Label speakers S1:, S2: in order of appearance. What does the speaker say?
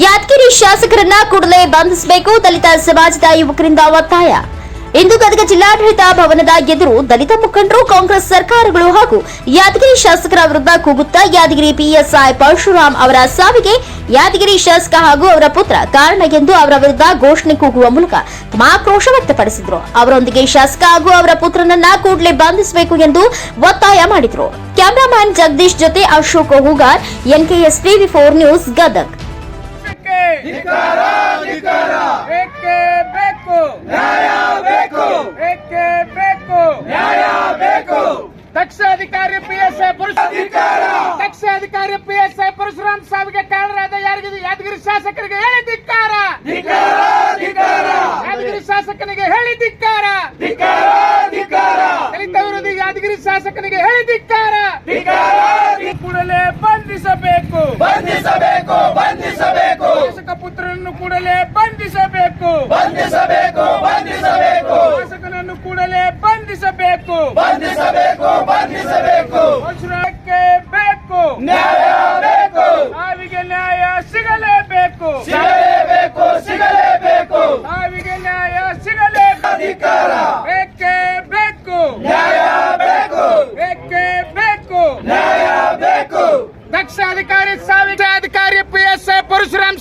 S1: ಯಾದಗಿರಿ ಶಾಸಕರನ್ನ ಕೂಡಲೇ ಬಂಧಿಸಬೇಕು. ದಲಿತ ಸಮಾಜದ ಯುವಕರಿಂದ ಒತ್ತಾಯ. ಇಂದು ಗದಗ ಜಿಲ್ಲಾಡಳಿತ ಭವನದ ಎದುರು ದಲಿತ ಮುಖಂಡರು, ಕಾಂಗ್ರೆಸ್ ಸರ್ಕಾರಗಳು ಹಾಗೂ ಯಾದಗಿರಿ ಶಾಸಕರ ವಿರುದ್ಧ ಕೂಗುತ್ತಾ ಯಾದಗಿರಿ ಪಿಎಸ್ಐ ಪರಶುರಾಮ್ ಅವರ ಸಾವಿಗೆ ಯಾದಗಿರಿ ಶಾಸಕ ಹಾಗೂ ಅವರ ಪುತ್ರ ಕಾರಣ ಎಂದು ಅವರ ವಿರುದ್ಧ ಘೋಷಣೆ ಕೂಗುವ ಮೂಲಕ ಆಕ್ರೋಶ ವ್ಯಕ್ತಪಡಿಸಿದ್ರು. ಅವರೊಂದಿಗೆ ಶಾಸಕ ಹಾಗೂ ಅವರ ಪುತ್ರನನ್ನ ಕೂಡಲೇ ಬಂಧಿಸಬೇಕು ಎಂದು ಒತ್ತಾಯ ಮಾಡಿದ್ರು. ಕ್ಯಾಮರಾಮ್ಯಾನ್ ಜಗದೀಶ್ ಜೊತೆ Ashok Hugar NKS TV four news Gadag.
S2: ಏಕೆ ಬೇಕು? ನ್ಯಾಯ ಬೇಕು. ಏಕೆ ಬೇಕು? ನ್ಯಾಯ ಬೇಕು. ದಕ್ಷ ಅಧಿಕಾರಿ ಪಿ ಎಸ್ ಐ ದಕ್ಷ ಅಧಿಕಾರಿ. ಪಿ ಎಸ್ ಐ ಪರಶುರಾಮ್ ಸಾವಿಗೆ ಕಾರಣರಾದ ಯಾರಿಗಿದೆ ಯಾದಗಿರಿ ಶಾಸಕರಿಗೆ ಹೇಳಿ ಧಿಕ್ಕಾರ. ಯಾದಗಿರಿ ಶಾಸಕನಿಗೆ ಹೇಳಿ ಧಿಕ್ಕಾರ. ದಲಿತ ವಿರೋಧಿ ಯಾದಗಿರಿ ಶಾಸಕನಿಗೆ ಹೇಳಿ ಧಿಕ್ಕಾರ. ಕೂಡಲೇ ಬಂಧಿಸಬೇಕು.
S3: ಬಂಧಿಸಬೇಕು
S2: ಕೂಡಲೇ ಬಂಧಿಸಬೇಕು.
S3: ಬಂಧಿಸಬೇಕು ಬಂಧಿಸಬೇಕು.
S2: ಶಾಸಕನನ್ನು ಕೂಡಲೇ ಬಂಧಿಸಬೇಕು.
S3: ಬಂಧಿಸಬೇಕು ಬಂಧಿಸಬೇಕು.
S2: ಪರಶುರಾಮಕ್ಕೆ ಬೇಕು.
S3: ನ್ಯಾಯ ಬೇಕು.
S2: ಸಾವಿಗೆ ನ್ಯಾಯ ಸಿಗಲೇಬೇಕು.
S3: ಸಿಗಲೇಬೇಕು ಸಿಗಲೇಬೇಕು.
S2: ಸಾವಿಗೆ ನ್ಯಾಯ ಸಿಗಲೇ
S3: ಅಧಿಕಾರ.
S2: ಬೇಕೇ ಬೇಕು?
S3: ನ್ಯಾಯ ಬೇಕು.
S2: ಬೇಕೇ ಬೇಕು?
S3: ನ್ಯಾಯ ಬೇಕು.
S2: ದಕ್ಷ ಅಧಿಕಾರಿ ಸಾವಿಗೆ ಅಧಿಕಾರಿ ಪಿ ಎಸ್ ಐ ಪರಶುರಾಮ್